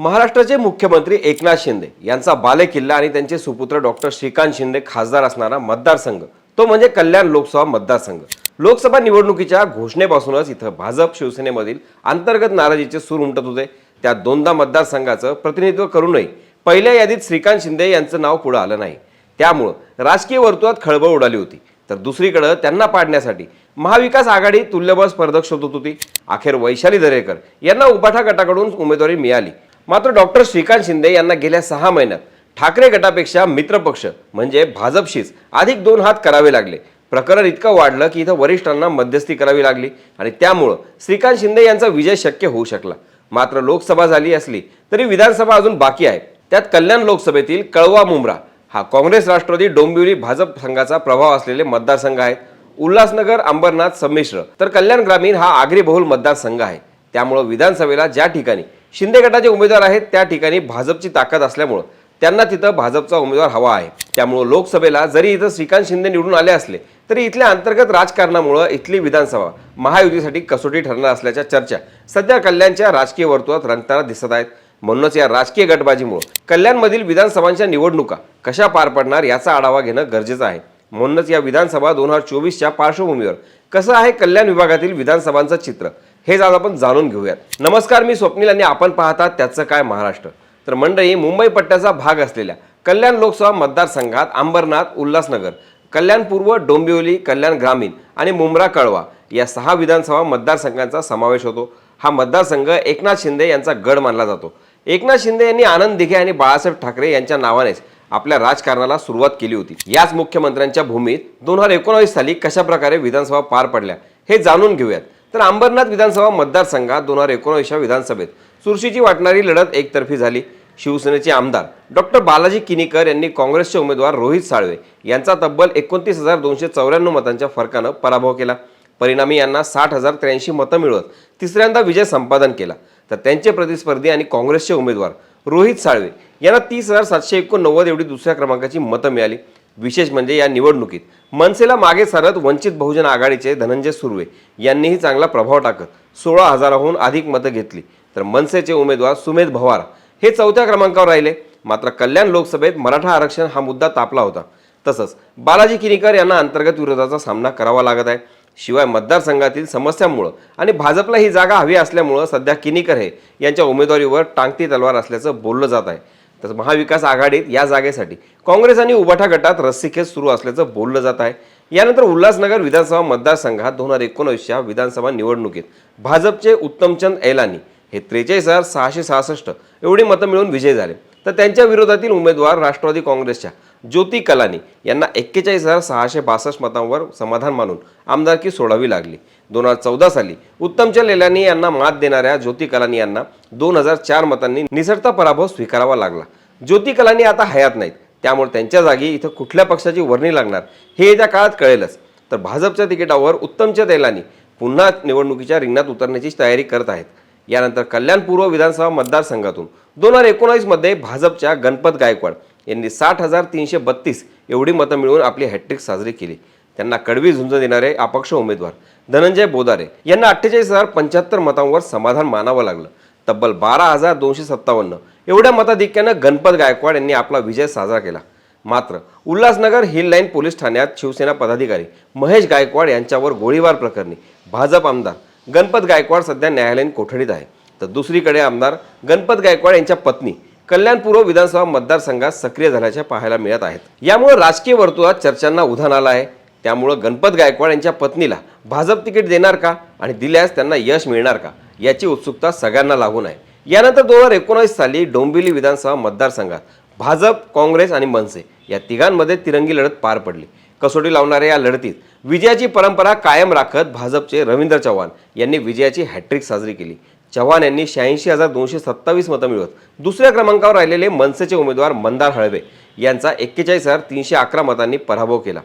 महाराष्ट्राचे मुख्यमंत्री एकनाथ शिंदे यांचा बालेकिल्ला आणि त्यांचे सुपुत्र डॉक्टर श्रीकांत शिंदे खासदार असणारा मतदारसंघ. तो म्हणजे कल्याण लोकसभा मतदारसंघ. लोकसभा निवडणुकीच्या घोषणेपासूनच इथं भाजप शिवसेनेमधील अंतर्गत नाराजीचे सूर उमटत होते. त्या दोनदा मतदारसंघाचं प्रतिनिधित्व करूनही पहिल्या यादीत श्रीकांत शिंदे यांचं नाव पुढं आलं नाही. त्यामुळं राजकीय वर्तुळात खळबळ उडाली होती. तर दुसरीकडं त्यांना पाडण्यासाठी महाविकास आघाडी तुल्यबळ स्पर्धक शोधत होती. अखेर वैशाली दरेकर यांना उपाठा गटाकडून उमेदवारी मिळाली. मात्र डॉक्टर श्रीकांत शिंदे यांना गेल्या सहा महिन्यात ठाकरे गटापेक्षा मित्रपक्ष म्हणजे भाजपशीच अधिक दोन हात करावे लागले. प्रकरण इतकं वाढलं की इथं वरिष्ठांना मध्यस्थी करावी लागली आणि त्यामुळं श्रीकांत शिंदे यांचा विजय शक्य होऊ शकला. मात्र लोकसभा झाली असली तरी विधानसभा अजून बाकी आहे. त्यात कल्याण लोकसभेतील कळवा मुंब्रा हा काँग्रेस राष्ट्रवादी डोंबिवली भाजप संघाचा प्रभाव असलेले मतदारसंघ आहेत. उल्हासनगर अंबरनाथ संमिश्र तर कल्याण ग्रामीण हा आगरी बहुल मतदारसंघ आहे. त्यामुळं विधानसभेला ज्या ठिकाणी शिंदे गटाचे उमेदवार आहेत त्या ठिकाणी भाजपची ताकद असल्यामुळं त्यांना तिथं भाजपचा उमेदवार हवा आहे. त्यामुळं लोकसभेला जरी इथं श्रीकांत शिंदे निवडून आले असले तरी इथल्या अंतर्गत राजकारणामुळं इथली विधानसभा महायुतीसाठी कसोटी ठरणार असल्याच्या चर्चा सध्या कल्याणच्या राजकीय वर्तुळात रंगताना दिसत आहेत. म्हणूनच या राजकीय गटबाजीमुळे कल्याणमधील विधानसभांच्या निवडणुका कशा पार पडणार याचा आढावा घेणं गरजेचं आहे. म्हणूनच या विधानसभा दोन हजार चोवीसच्या पार्श्वभूमीवर कसं आहे कल्याण विभागातील विधानसभांचं चित्र? हेच आज आपण जाणून घेऊयात. नमस्कार मी स्वप्नील आणि आपण पाहतात त्याचं काय महाराष्ट्र. तर मंडळी मुंबई पट्ट्याचा भाग असलेल्या कल्याण लोकसभा मतदारसंघात अंबरनाथ उल्हासनगर कल्याण पूर्व डोंबिवली कल्याण ग्रामीण आणि मुंब्रा कळवा या सहा विधानसभा मतदारसंघांचा समावेश होतो. हा मतदारसंघ एकनाथ शिंदे यांचा गड मानला जातो. एकनाथ शिंदे यांनी आनंद दिघे आणि बाळासाहेब ठाकरे यांच्या नावानेच आपल्या राजकारणाला सुरुवात केली होती. याच मुख्यमंत्र्यांच्या भूमीत दोन हजार एकोणावीस साली कशाप्रकारे विधानसभा पार पडल्या हे जाणून घेऊयात. तर अंबरनाथ विधानसभा मतदारसंघात दोन हजार एकोणावीसच्या विधानसभेत चुरशीची वाटणारी लढत एकतर्फी झाली. शिवसेनेचे आमदार डॉक्टर बालाजी किनीकर यांनी काँग्रेसचे उमेदवार रोहित साळवे यांचा तब्बल एकोणतीस हजार दोनशे चौऱ्याण्णव मतांच्या फरकानं पराभव केला. परिणामी यांना साठ हजार त्र्याऐंशी मतं मिळवत तिसऱ्यांदा विजय संपादन केला. तर त्यांचे प्रतिस्पर्धी आणि काँग्रेसचे उमेदवार रोहित साळवे यांना तीस हजार सातशे एकोणनव्वद एवढी दुसऱ्या क्रमांकाची मतं मिळाली. विशेष म्हणजे या निवडणुकीत. मनसेला मागे सरत वंचित बहुजन आघाडीचे धनंजय सुर्वे यांनीही चांगला प्रभाव टाकत सोळा हजाराहून अधिक मतं घेतली. तर मनसेचे उमेदवार सुमेध भवार हे चौथ्या क्रमांकावर राहिले. मात्र कल्याण लोकसभेत मराठा आरक्षण हा मुद्दा तापला होता. तसंच बालाजी किनीकर यांना अंतर्गत विरोधाचा सामना करावा लागत आहे. शिवाय मतदारसंघातील समस्यांमुळं आणि भाजपला ही जागा हवी असल्यामुळं सध्या किनीकर हे यांच्या उमेदवारीवर टांगती तलवार असल्याचं बोललं जात आहे. तर महाविकास आघाडीत या जागेसाठी काँग्रेस आणि उबाठा गटात रस्सीखेच सुरू असल्याचं बोललं जात आहे. यानंतर उल्हासनगर विधानसभा मतदारसंघात दोन हजार एकोणवीसच्या विधानसभा निवडणुकीत भाजपचे उत्तमचंद ऐलानी हे त्रेचाळीस हजार सहाशे सहासष्ट एवढी मतं मिळून विजय झाले. तर त्यांच्या विरोधातील उमेदवार राष्ट्रवादी काँग्रेसच्या ज्योती कलानी यांना एक्केचाळीस हजार सहाशे बासष्ट मतांवर समाधान मानून आमदारकी सोडावी लागली. दोन हजार चौदा साली उत्तमचंद लेलानी यांना मात देणाऱ्या ज्योती कलानी यांना दोन हजार चार मतांनी निसरता पराभव स्वीकारावा लागला. ज्योती कलानी आता हयात नाहीत. त्यामुळे त्यांच्या जागी इथं कुठल्या पक्षाची वर्णी लागणार हे येत्या काळात कळेलच. तर भाजपच्या तिकिटावर उत्तमचंद लेलानी पुन्हा निवडणुकीच्या रिंगणात उतरण्याची तयारी करत आहेत. यानंतर कल्याण पूर्व विधानसभा मतदारसंघातून दोन हजार एकोणावीसमध्ये भाजपच्या गणपत गायकवाड यांनी साठ हजार तीनशे बत्तीस एवढी मतं मिळवून आपली हॅट्रिक साजरी केली. त्यांना कडवी झुंज देणारे अपक्ष उमेदवार धनंजय बोदारे यांना अठ्ठेचाळीस हजार पंच्याहत्तर मतांवर समाधान मानावं लागलं. तब्बल बारा हजार दोनशे सत्तावन्न एवढ्या मताधिक्यानं गणपत गायकवाड यांनी आपला विजय साजरा केला. मात्र उल्हासनगर हिल लाईन पोलीस ठाण्यात शिवसेना पदाधिकारी महेश गायकवाड यांच्यावर गोळीबार प्रकरणी भाजप आमदार गणपत गायकवाड सध्या न्यायालयीन कोठडीत आहे. तर दुसरीकडे आमदार गणपत गायकवाड यांच्या पत्नी कल्याणपूर्व विधानसभा मतदारसंघात सक्रिय झाल्याच्या पाहायला मिळत आहेत. यामुळे राजकीय वर्तुळात चर्चांना उधाण आलं आहे. त्यामुळं गणपत गायकवाड यांच्या पत्नीला भाजप तिकीट देणार का आणि दिल्यास त्यांना यश मिळणार का याची उत्सुकता सगळ्यांना लागून आहे. यानंतर दोन हजार एकोणावीस साली डोंबिवली विधानसभा मतदारसंघात भाजप काँग्रेस आणि मनसे या तिघांमध्ये तिरंगी लढत पार पडली. कसोटी लावणाऱ्या या लढतीत विजयाची परंपरा कायम राखत भाजपचे रवींद्र चव्हाण यांनी विजयाची हॅट्रिक साजरी केली. चव्हाण यांनी शहाऐंशी हजार दोनशे सत्तावीस मतं मिळवत दुसऱ्या क्रमांकावर राहिलेले मनसेचे उमेदवार मंदार हळवे यांचा एक्केचाळीस हजार तीनशे अकरा मतांनी पराभव केला.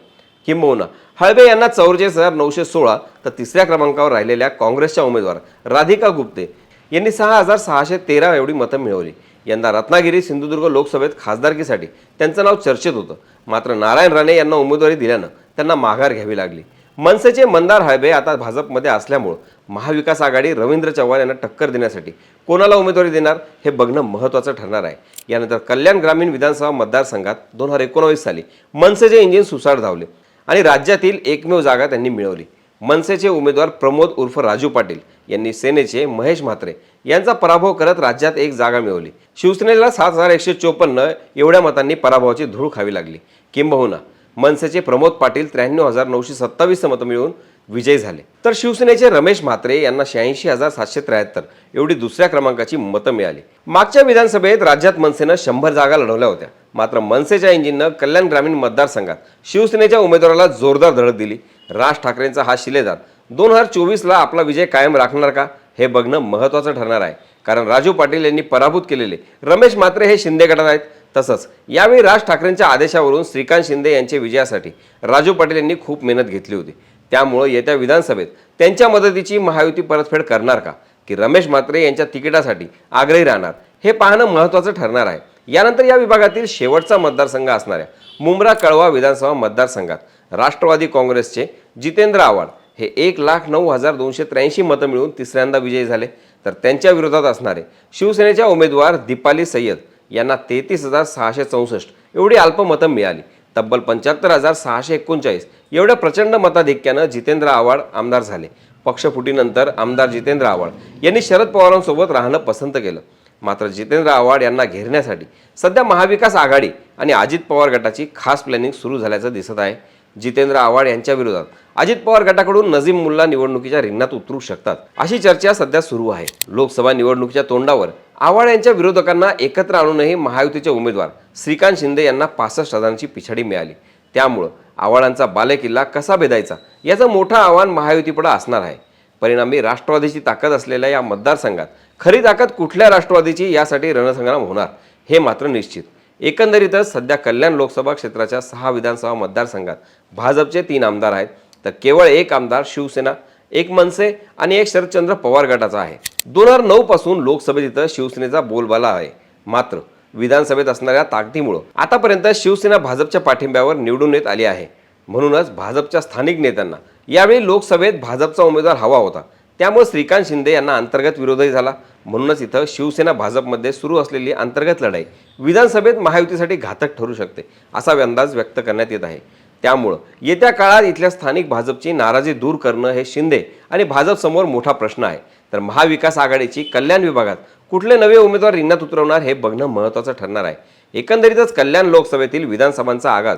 किंबहुना हळबे यांना चौवेचाळीस हजार नऊशे सोळा तर तिसऱ्या क्रमांकावर राहिलेल्या काँग्रेसच्या उमेदवार राधिका गुप्ते यांनी सहा हजार सहाशे तेरा एवढी मतं मिळवली. यंदा रत्नागिरी सिंधुदुर्ग लोकसभेत खासदारकीसाठी त्यांचं नाव चर्चेत होतं. मात्र नारायण राणे यांना उमेदवारी दिल्यानं त्यांना माघार घ्यावी लागली. मनसेचे मंदार हायबे आता भाजपमध्ये असल्यामुळं महाविकास आघाडी रवींद्र चव्हाण यांना टक्कर देण्यासाठी कोणाला उमेदवारी देणार हे बघणं महत्त्वाचं ठरणार आहे. यानंतर कल्याण ग्रामीण विधानसभा मतदारसंघात दोन हजार एकोणावीस साली मनसेचे इंजिन सुसाट धावले आणि राज्यातील एकमेव जागा त्यांनी मिळवली. मनसेचे उमेदवार प्रमोद उर्फ राजू पाटील यांनी सेनेचे महेश म्हात्रे यांचा पराभव करत राज्यात एक जागा मिळवली. शिवसेनेला सात हजार एकशे चोपन्न एवढ्या मतांनी पराभवाची धूळ खावी लागली. किंबहुना मनसेचे प्रमोद पाटील त्र्याण्णव हजार नऊशे सत्तावीस मतं मिळवून विजयी झाले. तर शिवसेनेचे रमेश म्हात्रे यांना शहाऐंशी हजार सातशे त्र्याहत्तर एवढी दुसऱ्या क्रमांकाची मतं मिळाली. मागच्या विधानसभेत राज्यात मनसेनं शंभर जागा लढवल्या होत्या. मात्र मनसेच्या इंजिननं कल्याण ग्रामीण मतदारसंघात शिवसेनेच्या उमेदवाराला जोरदार धडक दिली. राज ठाकरेंचा हा शिलेदार दोन हजार चोवीसला आपला विजय कायम राखणार का? हे बघणं महत्त्वाचं ठरणार आहे. कारण राजू पाटील यांनी पराभूत केलेले रमेश मात्रे हे शिंदे गटात आहेत. तसंच यावेळी राज ठाकरेंच्या आदेशावरून श्रीकांत शिंदे यांच्या विजयासाठी राजू पाटील यांनी खूप मेहनत घेतली होती. त्यामुळं येत्या विधानसभेत त्यांच्या मदतीची महायुती परतफेड करणार का? की रमेश म्हात्रे यांच्या तिकिटासाठी आग्रही राहणार? हे पाहणं महत्त्वाचं ठरणार आहे. यानंतर या विभागातील शेवटचा मतदारसंघ असणाऱ्या मुंब्रा कळवा विधानसभा मतदारसंघात राष्ट्रवादी काँग्रेसचे जितेंद्र आव्हाड हे एक लाख नऊ हजार दोनशे त्र्याऐंशी मतं मिळून तिसऱ्यांदा विजयी झाले. तर त्यांच्या विरोधात असणारे शिवसेनेच्या उमेदवार दीपाली सय्यद यांना तेहतीस हजार सहाशे चौसष्ट एवढी अल्प मतं मिळाली. तब्बल पंच्याहत्तर हजार सहाशे एकोणचाळीस एवढ्या प्रचंड मताधिक्यानं जितेंद्र आव्हाड आमदार झाले. पक्षफुटीनंतर आमदार जितेंद्र आव्हाड यांनी शरद पवारांसोबत राहणं पसंत केलं. मात्र जितेंद्र आव्हाड यांना घेरण्यासाठी सध्या महाविकास आघाडी आणि अजित पवार गटाची खास प्लॅनिंग सुरू झाल्याचं दिसत आहे. जितेंद्र आव्हाड यांच्या विरोधात. अजित पवार गटाकडून नजीम मुल्ला निवडणुकीच्या रिंगणात उतरू शकतात. अशी चर्चा सध्या सुरू आहे. लोकसभा निवडणुकीच्या तोंडावर आव्हाड यांच्या विरोधकांना एकत्र आणूनही महायुतीचे उमेदवार श्रीकांत शिंदे यांना पासष्ट हजारांची पिछाडी मिळाली. त्यामुळं आव्हाडांचा बालेकिल्ला कसा भेदायचा याचं मोठं आव्हान महायुतीपुढे असणार आहे. परिणामी राष्ट्रवादीची ताकद असलेल्या या मतदारसंघात खरी ताकद कुठल्या राष्ट्रवादीची यासाठी रणसंग्राम होणार हे मात्र निश्चित. एकंदरीतच सध्या कल्याण लोकसभा क्षेत्राच्या सहा विधानसभा मतदारसंघात भाजपचे तीन आमदार आहेत. तर केवळ एक आमदार शिवसेना एक मनसे आणि एक शरदचंद्र पवार गटाचा आहे. दोन हजार नऊ पासून लोकसभेत इथं शिवसेनेचा बोलबाला आहे. मात्र विधानसभेत असणाऱ्या ताकदीमुळं आतापर्यंत शिवसेना भाजपच्या पाठिंब्यावर निवडून येत आली आहे. म्हणूनच भाजपच्या स्थानिक नेत्यांना यावेळी लोकसभेत भाजपचा उमेदवार हवा होता. त्यामुळे श्रीकांत शिंदे यांना अंतर्गत विरोधही झाला. म्हणूनच इथं शिवसेना भाजपमध्ये सुरू असलेली अंतर्गत लढाई विधानसभेत महायुतीसाठी घातक ठरू शकते असा अंदाज व्यक्त करण्यात येत आहे. त्यामुळं येत्या काळात इथल्या स्थानिक भाजपची नाराजी दूर करणं हे शिंदे आणि भाजपसमोर मोठा प्रश्न आहे. तर महाविकास आघाडीची कल्याण विभागात कुठले नवे उमेदवार रिंगणात उतरवणार हे बघणं महत्त्वाचं ठरणार आहे. एकंदरीतच कल्याण लोकसभेतील विधानसभांचा आगाज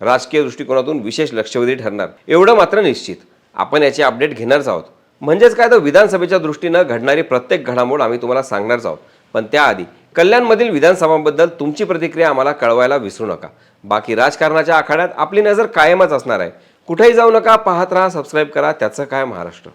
राजकीय दृष्टिकोनातून विशेष लक्षवेधी ठरणार एवढं मात्र निश्चित. आपण याचे अपडेट घेणारच आहोत. म्हणजेच काय तर विधानसभेच्या दृष्टीनं घडणारी प्रत्येक घडामोड आम्ही तुम्हाला सांगणारच आहोत. पण त्याआधी कल्याणमधील विधानसभांबद्दल तुमची प्रतिक्रिया आम्हाला कळवायला विसरू नका. बाकी राजकारणाच्या आखाड्यात आपली नजर कायमच असणार आहे. कुठेही जाऊ नका पाहत राहा सबस्क्राईब करा. त्याचं काय महाराष्ट्र?